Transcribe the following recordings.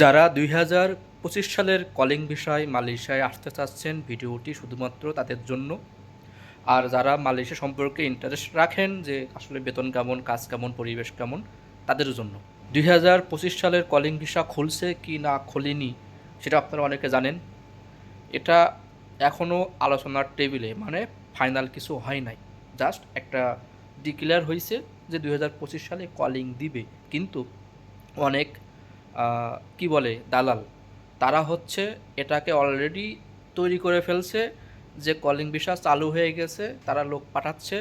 যারা দুই হাজার পঁচিশ সালের কলিং বিষয় মালয়েশিয়ায় আসতে চাচ্ছেন, ভিডিওটি শুধুমাত্র তাদের জন্য। আর যারা মালয়েশিয়া সম্পর্কে ইন্টারেস্ট রাখেন যে আসলে বেতন কেমন, কাজ কেমন, পরিবেশ কেমন, তাদের জন্য। দুই হাজার পঁচিশ সালের কলিং ভিসা খুলছে কি না খোলেনি, সেটা আপনারা অনেকে জানেন। এটা এখনও আলোচনার টেবিলে মানে ফাইনাল কিছু হয় নাই। জাস্ট একটা ডিক্লেয়ার হয়েছে যে দুই হাজার পঁচিশ সালে কলিং দিবে। কিন্তু অনেক কি বলে, দালাল। তারা হচ্ছে এটাকে অলরেডি তৈরি করে ফেলছে যে কলিং ভিসা চালু হয়ে গেছে, তারা লোক পাঠাচ্ছে।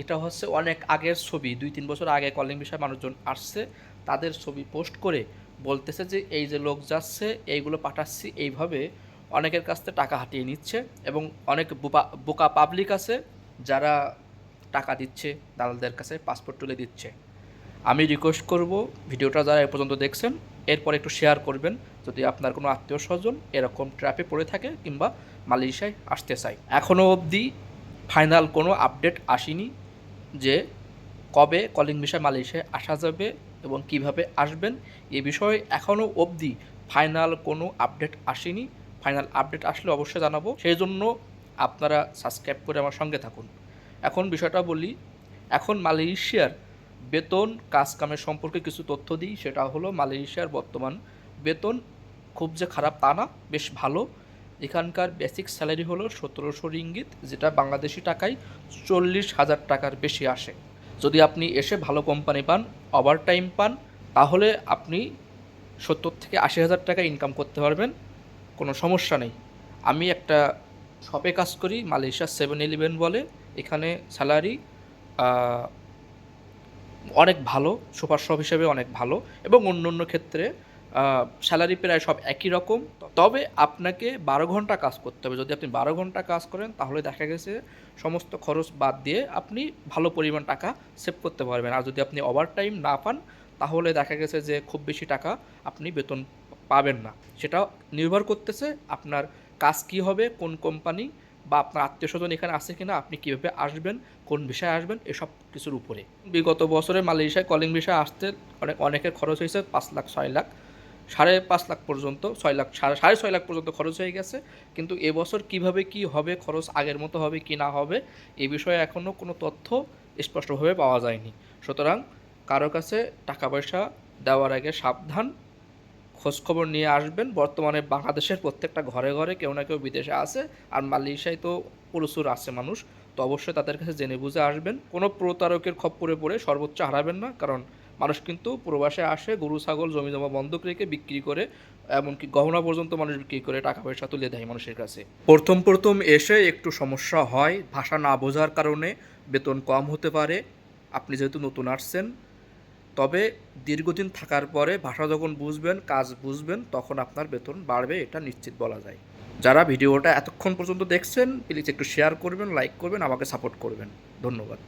এটা হচ্ছে অনেক আগের ছবি, দুই তিন বছর আগে কলিং ভিসা মানুষজন আসছে, তাদের ছবি পোস্ট করে বলতেছে যে এই যে লোক যাচ্ছে, এইগুলো পাঠাচ্ছি, এইভাবে অনেকের কাছ থেকে টাকা হাতিয়ে নিচ্ছে এবং অনেক বোকা বোকা পাবলিক আছে যারা টাকা দিচ্ছে, দালালদের কাছে পাসপোর্ট তুলে দিচ্ছে। আমি রিকোয়েস্ট করব, ভিডিওটা যারা এ পর্যন্ত দেখছেন এরপর একটু শেয়ার করবেন যদি আপনার কোনো আত্মীয় স্বজন এরকম ট্র্যাপে পড়ে থাকে কিংবা মালয়েশিয়ায় আসতে চায়। এখনও অবধি ফাইনাল কোনো আপডেট আসেনি যে কবে কলিং বিষয় মালয়েশিয়ায় আসা যাবে এবং কীভাবে আসবেন, এ বিষয়ে এখনও অবধি ফাইনাল কোনো আপডেট আসেনি। ফাইনাল আপডেট আসলে অবশ্যই জানাব। সেই জন্য আপনারা সাবস্ক্রাইব করে আমার সঙ্গে থাকুন। এখন বিষয়টা বলি, এখন মালয়েশিয়ার বেতন, কাজ কামের সম্পর্কে কিছু তথ্য দিই, সেটা হলো মালয়েশিয়ার বর্তমান বেতন খুব যে খারাপ তা না, বেশ ভালো। এখানকার বেসিক স্যালারি হলো সতেরোশো রিঙ্গিত, যেটা বাংলাদেশি টাকায় চল্লিশ হাজার টাকার বেশি আসে। যদি আপনি এসে ভালো কোম্পানি পান ওভার টাইম পান, তাহলে আপনি সত্তর থেকে আশি হাজার টাকা ইনকাম করতে পারবেন, কোনো সমস্যা নেই। আমি একটা শপে কাজ করি মালয়েশিয়া সেভেন ইলেভেন বলে। এখানে স্যালারি অনেক ভালো, সুপার শপ হিসেবে অনেক ভালো এবং অন্য অন্য ক্ষেত্রে স্যালারি প্রায় সব একই রকম। তবে আপনাকে বারো ঘণ্টা কাজ করতে হবে। যদি আপনি বারো ঘণ্টা কাজ করেন, তাহলে দেখা গেছে সমস্ত খরচ বাদ দিয়ে আপনি ভালো পরিমাণ টাকা সেভ করতে পারবেন। আর যদি আপনি ওভার টাইম না পান, তাহলে দেখা গেছে যে খুব বেশি টাকা আপনি বেতন পাবেন না। সেটা নির্ভর করতেছে আপনার কাজ কী হবে, কোন কোম্পানি বা আপনার আত্মীয় স্বজন এখানে আছে কিনা, আপনি কীভাবে আসবেন, কোন বিষয়ে আসবেন, এসব কিছুর উপরে। বিগত বছরে মালয়েশিয়ায় কলিং বিষয়ে আসতে অনেক অনেকের খরচ হয়েছে পাঁচ লাখ, ছয় লাখ, সাড়ে পাঁচ লাখ পর্যন্ত, ছয় লাখ সাড়ে সাড়ে ছয় লাখ পর্যন্ত খরচ হয়ে গেছে। কিন্তু এবছর কীভাবে কি হবে, খরচ আগের মতো হবে কি না হবে, এ বিষয়ে এখনও কোনো তথ্য স্পষ্টভাবে পাওয়া যায়নি। সুতরাং কারও কাছে টাকা পয়সা দেওয়ার আগে সাবধান খোঁজখবর নিয়ে আসবেন। বর্তমানে বাংলাদেশের প্রত্যেকটা ঘরে ঘরে কেউ না কেউ বিদেশে আছে আর মালয়েশিয়ায় তো প্রচুর আছে মানুষ। তো অবশ্যই তাদের কাছে জেনে বুঝে আসবেন। কোনো প্রতারকের খপ্পরে পড়ে সর্বোচ্চ হারাবেন না, কারণ মানুষ কিন্তু প্রবাসে আসে, গরু, ছাগল জমি জমা বন্ধক রেখে বিক্রি করে, এমনকি গহনা পর্যন্ত মানুষ বিক্রি করে টাকা পয়সা তুলে দেয় মানুষের কাছে। প্রথম প্রথম এসে একটু সমস্যা হয়। ভাষা না বোঝার কারণে বেতন কম হতে পারে। আপনি যেহেতু নতুন আসছেন তবে দীর্ঘদিন থাকার পরে ভাষা যখন বুঝবেন, কাজ বুঝবেন, তখন আপনার বেতন বাড়বে, এটা নিশ্চিত বলা যায়। যারা ভিডিওটা এতক্ষণ পর্যন্ত দেখছেন প্লিজ একটু শেয়ার করবেন লাইক করবেন, আমাকে সাপোর্ট করবেন। ধন্যবাদ।